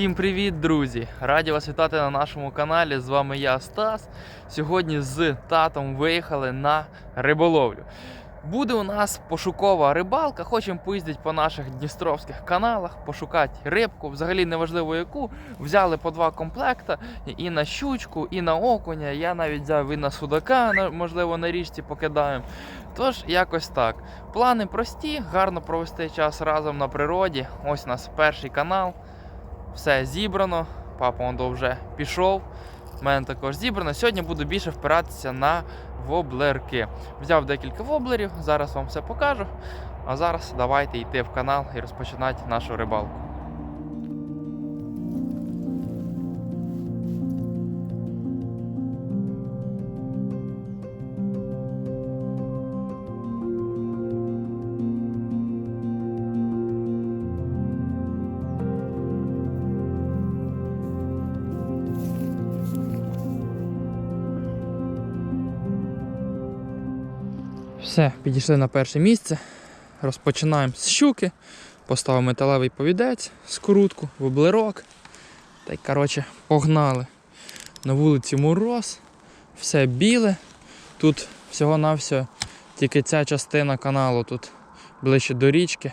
Всім привіт, друзі! Раді вас вітати на нашому каналі. З вами я, Стас. Сьогодні з татом виїхали на риболовлю. Буде у нас пошукова рибалка. Хочемо поїздити по наших дністровських каналах, пошукати рибку, взагалі неважливо яку. Взяли по два комплекта і на щучку, і на окуня. Я навіть взяв і на судака, можливо, на річці покидаємо. Тож, якось так. Плани прості, гарно провести час разом на природі. Ось у нас перший канал. Все зібрано. Папа он вже пішов. У мене також зібрано. Сьогодні буду більше впиратися на воблерки. Взяв декілька воблерів, зараз вам все покажу. А зараз давайте йти в канал і розпочинати нашу рибалку. Все, підійшли на перше місце. Розпочинаємо з щуки. Поставив металевий повідець, скрутку, воблерок. Та й коротше, погнали. На вулиці мороз, все біле. Тут всього-навсього тільки ця частина каналу тут ближче до річки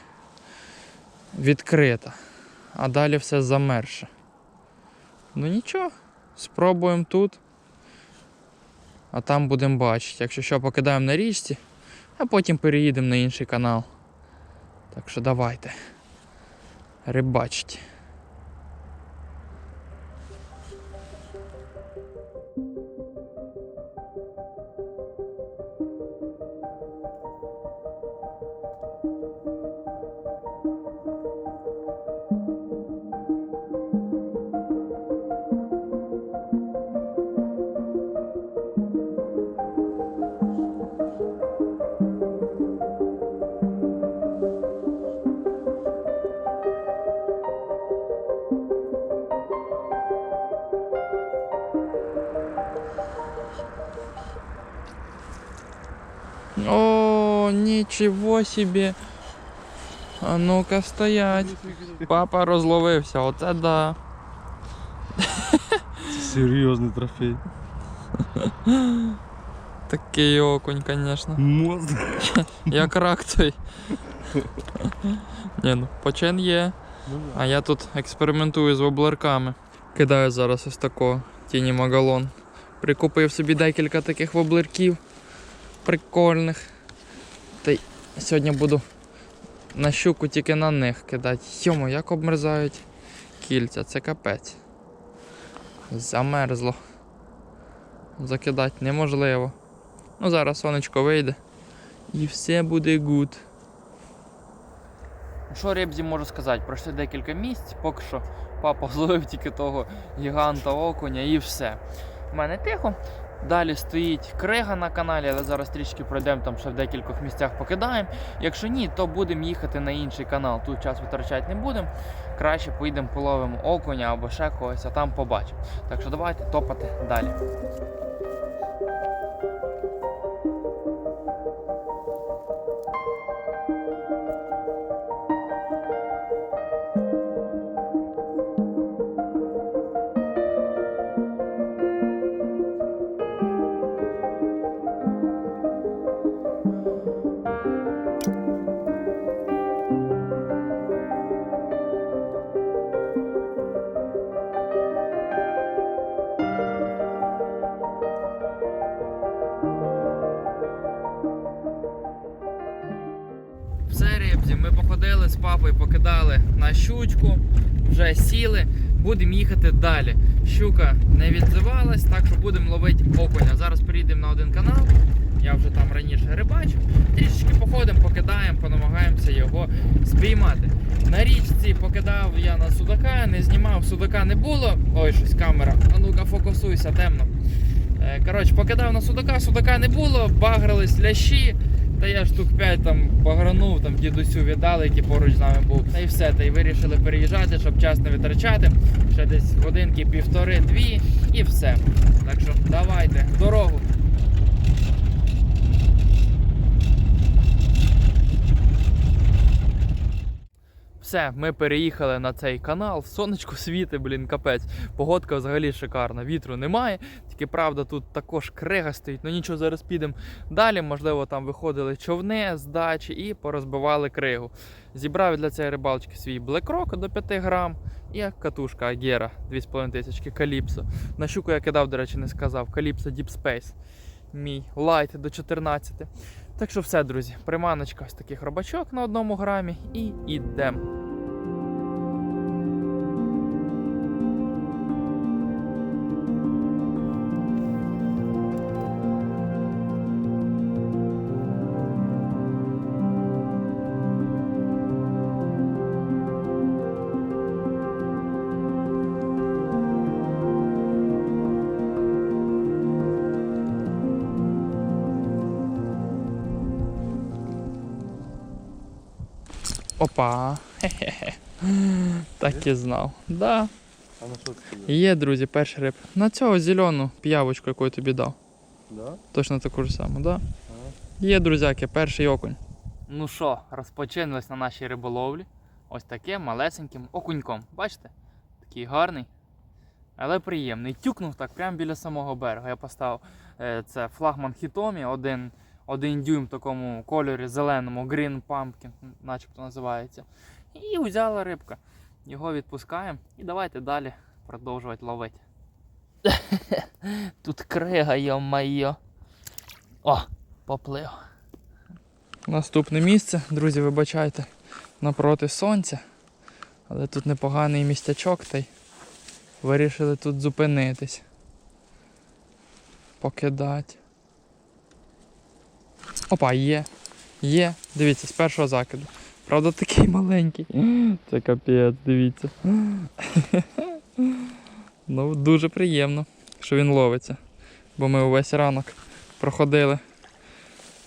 відкрита. А далі все замерше. Ну нічого, спробуємо тут. А там будемо бачити. Якщо що, покидаємо на річці, а потім переїдемо на інший канал. Так що давайте. Рибачить. О, нічого собі. А ну-ка стоять. Папа розловився, оце да. Серйозний трофей. Такий окунь, звісно. Мост. Як рак той. Ні, ну, почин є. А я тут експериментую з воблерками. Кидаю зараз ось такого тіні магалон. Прикупив собі декілька таких воблерків прикольних. Та сьогодні буду на щуку тільки на них кидати. Йому, як обмерзають кільця, це капець. Замерзло. Закидати неможливо. Ну зараз сонечко вийде. І все буде гуд. Що рибзі можу сказати? Пройшли декілька місць, поки що папа зловив тільки того гіганта окуня і все. У мене тихо. Далі стоїть крига на каналі, але зараз трішки пройдемо там ще в декількох місцях покидаємо. Якщо ні, то будемо їхати на інший канал. Тут час витрачати не будемо. Краще поїдемо половимо окуня або ще когось, а там побачимо. Так що давайте топати далі. Папою, покидали на щучку, вже сіли, будемо їхати далі. Щука не відзивалась, так що будемо ловити окуня. Зараз перейдемо на один канал. Я вже там раніше рибачив. Трішечки походимо, покидаємо, понамагаємося його спіймати. На річці покидав я на судака, не знімав, судака не було. Ой, щось камера. А ну-ка, фокусуйся, темно. Е, Коротше, покидав на судака, судака не було, багрились лящі. Та я штук 5 там погранув, там дідусю віддали, який поруч з нами був. Та й все. Та й вирішили переїжджати, щоб час не витрачати. Ще десь годинки півтори-дві і все. Так що давайте, в дорогу. Все, ми переїхали на цей канал. Сонечко світи, блін, капець. Погодка взагалі шикарна. Вітру немає. Тільки правда, тут також крига стоїть. Ну нічого, зараз підемо далі. Можливо, там виходили човни з дачі і порозбивали кригу. Зібрав для цієї рибалочки свій блекрок до 5 грам і катушка Агера 2,5 тисячки Каліпсо. На щуку я кидав, до речі, не сказав. Каліпсо Deep Space. Мій лайт до 14. Так що все, друзі, приманочка ось таких робачок на одному грамі і ідемо. Опа. Хе-хе-хе. Так і знав. Да. А на що це є? Друзі, перший риб. На цього зелену п'явочку, яку я тобі дав. Да? Точно таку ж саму, да? Ага. Є, друзяки, перший окунь. Ну що, розпочинулись на нашій риболовлі. Ось таким малесеньким окуньком. Бачите? Такий гарний, але приємний. Тюкнув так прямо біля самого берега. Я поставив е, це флагман Хітомі, один, один дюйм в такому кольорі зеленому, Green Pumpkin, начебто називається. І взяла рибка. Його відпускаємо і давайте далі продовжувати ловити. Тут крига, йо-майо. О, поплив. Наступне місце, друзі, вибачайте, напроти сонця. Але тут непоганий містячок, та й вирішили тут зупинитись. Покидати. Опа, є. Є. Дивіться, з першого закиду. Правда, такий маленький. Це капець, дивіться. Ну, дуже приємно, що він ловиться. Бо ми увесь ранок проходили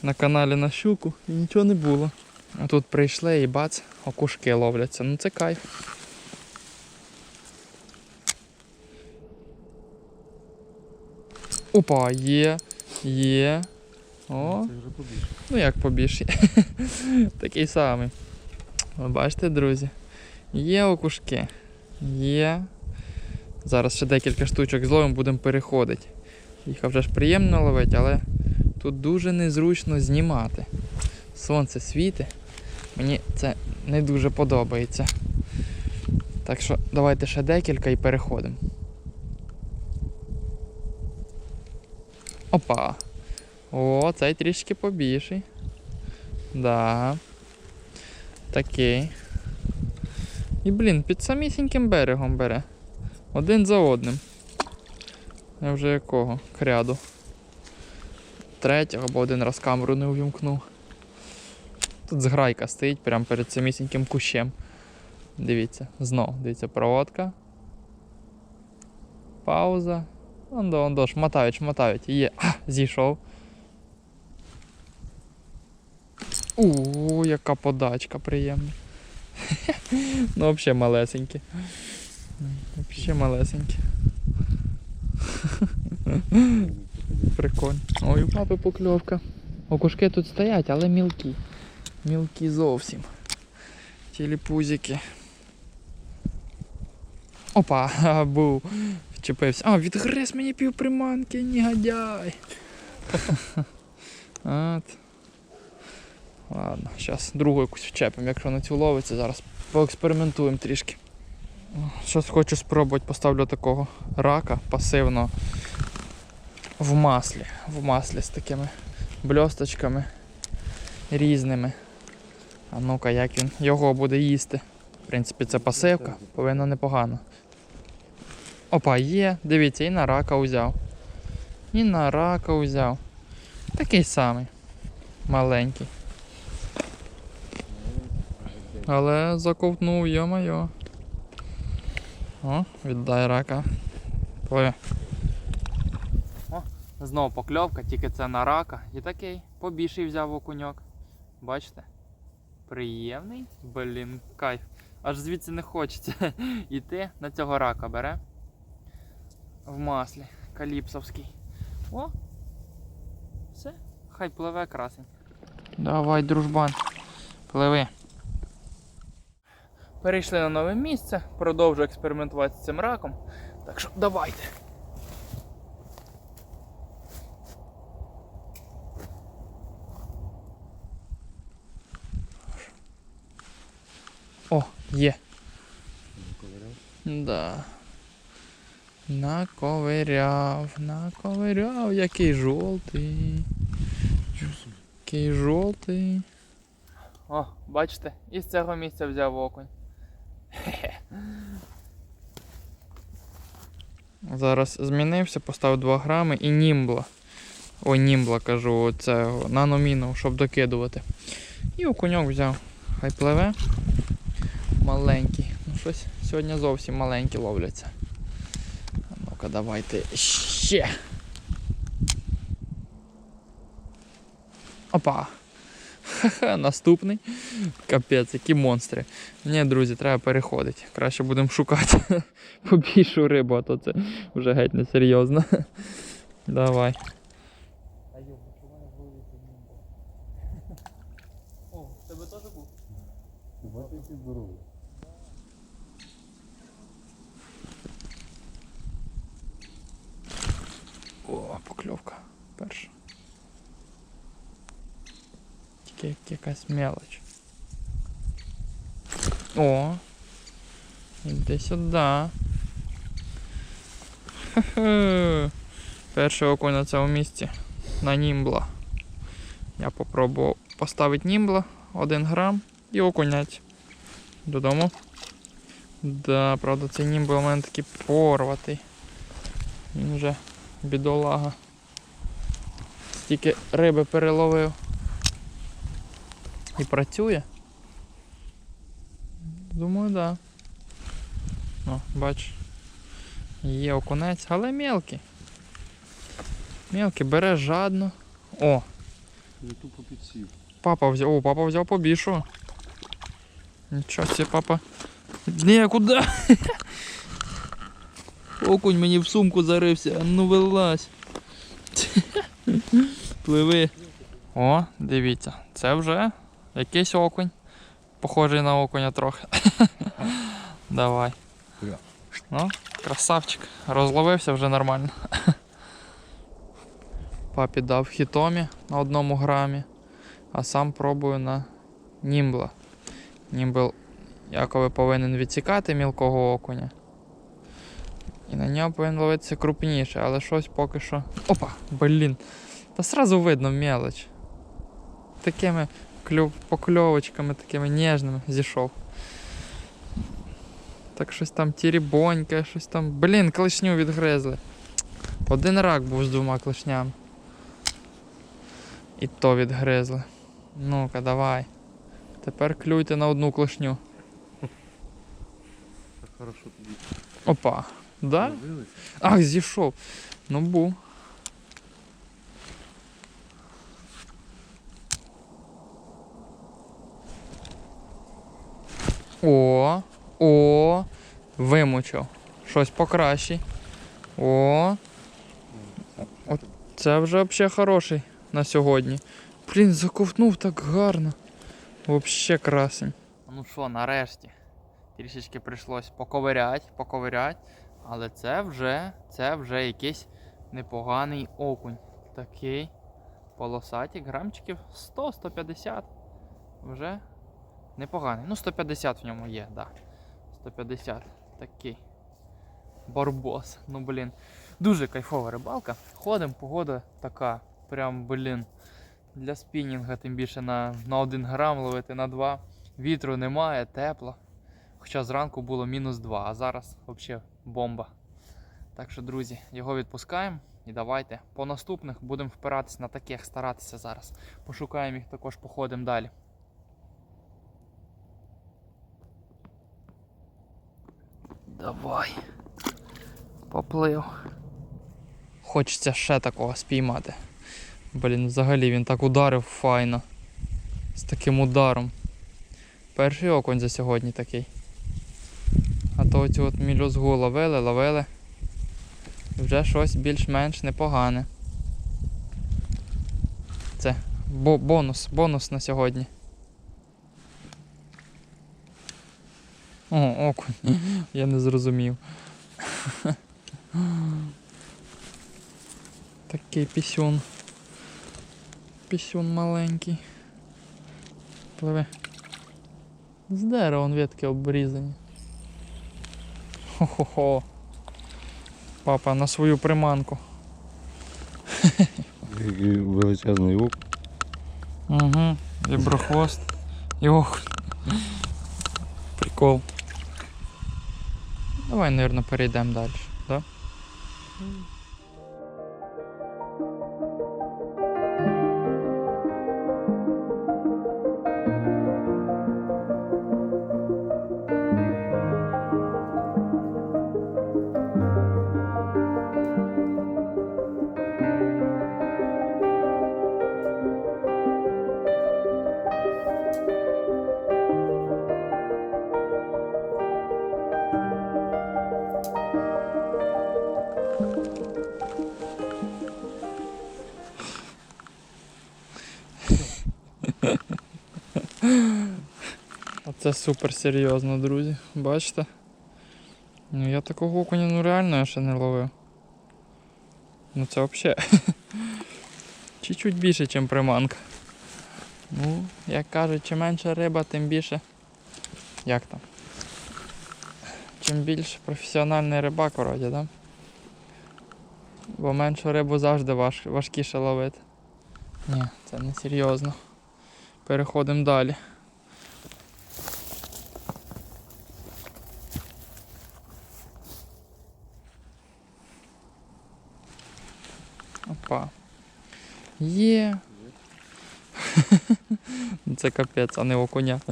на каналі на щуку і нічого не було. А тут прийшли і бац, окушки ловляться. Ну це кайф. Опа, є, є. О, Це вже побільше. ну як побільше. Такий самий. Ви бачите, друзі? Є окушки. Є. Зараз ще декілька штучок зловимо, будемо переходити. Їх вже ж приємно ловити, але тут дуже незручно знімати. Сонце світить. Мені це не дуже подобається. Так що давайте ще декілька і переходимо. Опа. О, цей трішки побільший. Да. Такий. І, блін, під самісіньким берегом бере. Один за одним. Я вже якого? Кряду. Третього, бо один раз камеру не увімкнув. Тут зграйка стоїть прямо перед самісіньким кущем. Дивіться, знов, дивіться, проводка. Пауза. Ондо, ондо, шмотають, шмотають. Є. А, зійшов. У, яка подачка приємна. ну, взагалі малесенькі. Взагалі малесенькі. Прикольно. Ой, у папи покльовка. Окушки тут стоять, але мілкі. Мілкі зовсім. Тіліпузики. Опа, був. Вчепився. А, відгриз мені півприманки, негодяй. От. Ладно, зараз другу якусь вчепимо, якщо на цю ловиться, зараз поекспериментуємо трішки. Зараз хочу спробувати поставлю такого рака пасивно в маслі. В маслі з такими бльосточками різними. А ну-ка, як він його буде їсти. В принципі, це пасивка, повинно непогано. Опа, є, дивіться, і на рака узяв. І на рака узяв. Такий самий. Маленький. Але заковтнув, йо-моє. О, віддай рака. Пливе. О, знову покльовка, тільки це на рака. І такий побільший взяв окуньок. Бачите? Приємний, блін, кайф. Аж звідси не хочеться йти на цього рака бере. В маслі. Каліпсовський. О! Все, хай пливе красень. Давай, дружбан. Пливи. Перейшли на нове місце, продовжую експериментувати з цим раком. Так що давайте. О, є. Да. Наковиряв, наковиряв, який жовтий. Який жовтий. О, бачите, із цього місця взяв окунь. Зараз змінився, поставив 2 грами і німбла. Ой, німбла кажу, це наноміну, щоб докидувати. І окуньок взяв. Хай пливе. Маленький. Ну щось сьогодні зовсім маленькі ловляться. Ну-ка, давайте ще. Опа. Ха-ха, наступний. Капець, які монстри. Ні, друзі, треба переходити. Краще будемо шукати побільшу рибу, а то це вже геть не серйозно. Давай. О, в тебе теж був? Бачите, який здоровий. О, покльовка. Перша. Тільки як якась мелоч. О. Іди сюди. Перший окунь на цьому місці. На німбла. Я попробував поставити німбла 1 грам і окунять. Додому. Да, правда, цей німбл у мене такий порватий. Він вже бідолага. Стільки риби переловив. І працює. Думаю, да. О, бач. Є окунець, але мелкий. Мелкий, бере жадно. О, Він тупо підсів. папа взяв. О, папа взяв побільшу. Нічого себе, папа. Ні, куди? Окунь мені в сумку зарився, а ну вилазь. Пливи. О, дивіться, це вже якийсь окунь. Похожий на окуня трохи. Давай. Ну, красавчик. Розловився вже нормально. Папі дав хітомі на одному грамі, а сам пробую на німбла. Німбл якоби повинен відсікати мілкого окуня. І на нього повинен ловитися крупніше, але щось поки що. Опа! Блін. Та сразу видно мелоч. Такими кльов... покльовочками, такими ніжними зійшов. Так щось там тірібонька, щось там. Блін, клешню відгризли. Один рак був з двома клешнями. І то відгризли. Ну-ка, давай. Тепер клюйте на одну клешню. Хорошо тобі. Опа. Да? Ах, зійшов. Ну був. О, о, вимучив. Щось покраще. О, це вже взагалі хороший на сьогодні. Блін, заковтнув так гарно. Вообще красень. Ну що, нарешті. Трішечки прийшлось поковирять, поковирять. Але це вже, це вже якийсь непоганий окунь. Такий полосатик, грамчиків 100-150. Вже непоганий. Ну, 150 в ньому є, так. Да. 150. Такий. Барбос. Ну, блін. Дуже кайфова рибалка. Ходимо, погода така. Прям, блін. Для спінінга, тим більше на, на 1 грам ловити на 2. Вітру немає, тепло. Хоча зранку було мінус 2, а зараз взагалі бомба. Так що, друзі, його відпускаємо і давайте по наступних будемо впиратися на таких, старатися зараз. Пошукаємо їх також, походимо далі. Давай. Поплив. Хочеться ще такого спіймати. Блін, взагалі він так ударив файно. З таким ударом. Перший окунь за сьогодні такий. А то оцю от мілюзгу ловили, ловили. Вже щось більш-менш непогане. Це бонус, бонус на сьогодні. О, окунь. Я не зрозумів. Такий пісюн. Пісюн маленький. Пливе. З дерева ветки обрізані. Хо-хо-хо. Папа на свою приманку. Величезний ок. Угу. Віброхвост. І ох. Прикол. Давай, наверное, перейдемо далі, да? Оце супер серйозно, друзі. Бачите? Ну я такого окуня ну реально я ще не ловив. Ну це взагалі. Чуть-чуть більше, ніж приманка. Ну, як кажуть, чим менше риба, тим більше. Як там? Чим більше професіональний рибак вроді, да? Бо меншу рибу завжди важ... важкіше ловити. Ні, це не серйозно. Переходимо далі. Опа. Є. Ну, Це капець, а не окуня.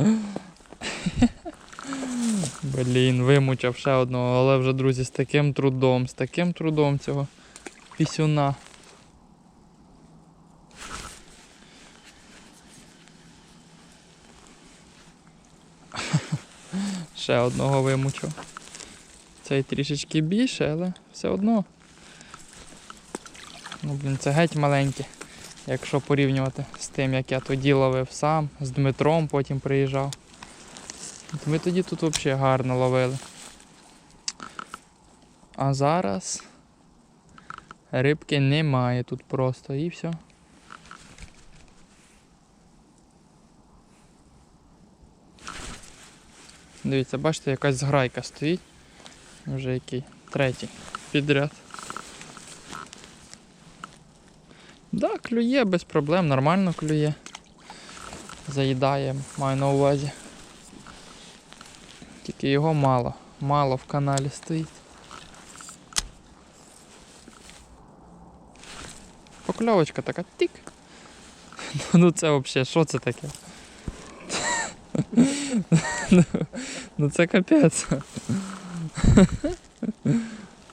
Блін, вимучав ще одного, але вже, друзі, з таким трудом, з таким трудом цього пісюна. Ще одного вимучив. Цей трішечки більше, але все одно. Ну, блін, це геть маленьке. Якщо порівнювати з тим, як я тоді ловив сам, з Дмитром потім приїжджав. Ми тоді тут взагалі гарно ловили. А зараз рибки немає тут просто і все. Дивіться, бачите, якась зграйка стоїть. Вже який третій підряд. Да, клює без проблем, нормально клює. Заїдає, маю на увазі. Тільки його мало. Мало в каналі стоїть. Покльовочка така тик. Ну це взагалі, що це таке? Ну, Ну це капець.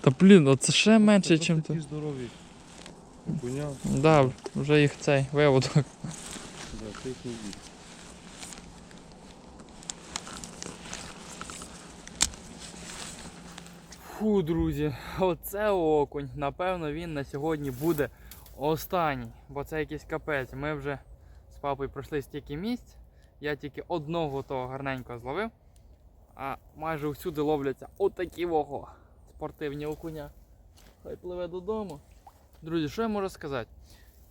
Та блін, оце ще менше, ніж Такі тут. здорові. Коня. Да, вже їх цей виводок. Да, це їх не їсть. Фу, друзі, оце окунь. Напевно, він на сьогодні буде останній, бо це якийсь капець. Ми вже з папою пройшли стільки місць. Я тільки одного того гарненького зловив, а майже всюди ловляться отакі вого спортивні окуня. Хай пливе додому. Друзі, що я можу сказати?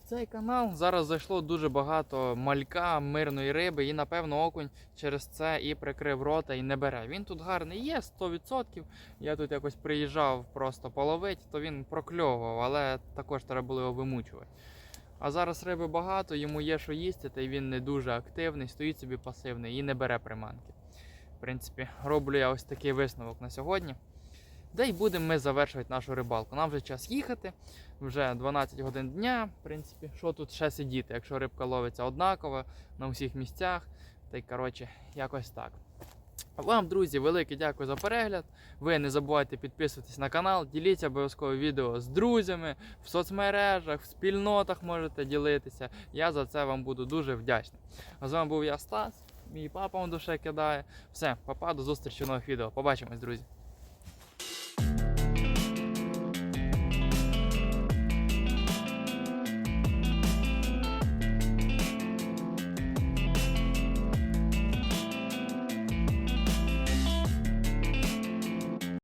В цей канал зараз зайшло дуже багато малька, мирної риби, і напевно окунь через це і прикрив рота і не бере. Він тут гарний є, 100%. Я тут якось приїжджав просто половити, то він прокльовував, але також треба було його вимучувати. А зараз риби багато, йому є що їсти, та й він не дуже активний, стоїть собі пасивний і не бере приманки. В принципі, роблю я ось такий висновок на сьогодні. Де й будемо ми завершувати нашу рибалку. Нам вже час їхати, вже 12 годин дня. В принципі, що тут ще сидіти, якщо рибка ловиться однаково на усіх місцях. Та й коротше, якось так. Вам, друзі, велике дякую за перегляд. Ви не забувайте підписуватись на канал, діліться обов'язково відео з друзями, в соцмережах, в спільнотах можете ділитися. Я за це вам буду дуже вдячний. А з вами був я Стас, мій папа он душе кидає. Все, папа, до зустрічі в нових відео. Побачимось, друзі.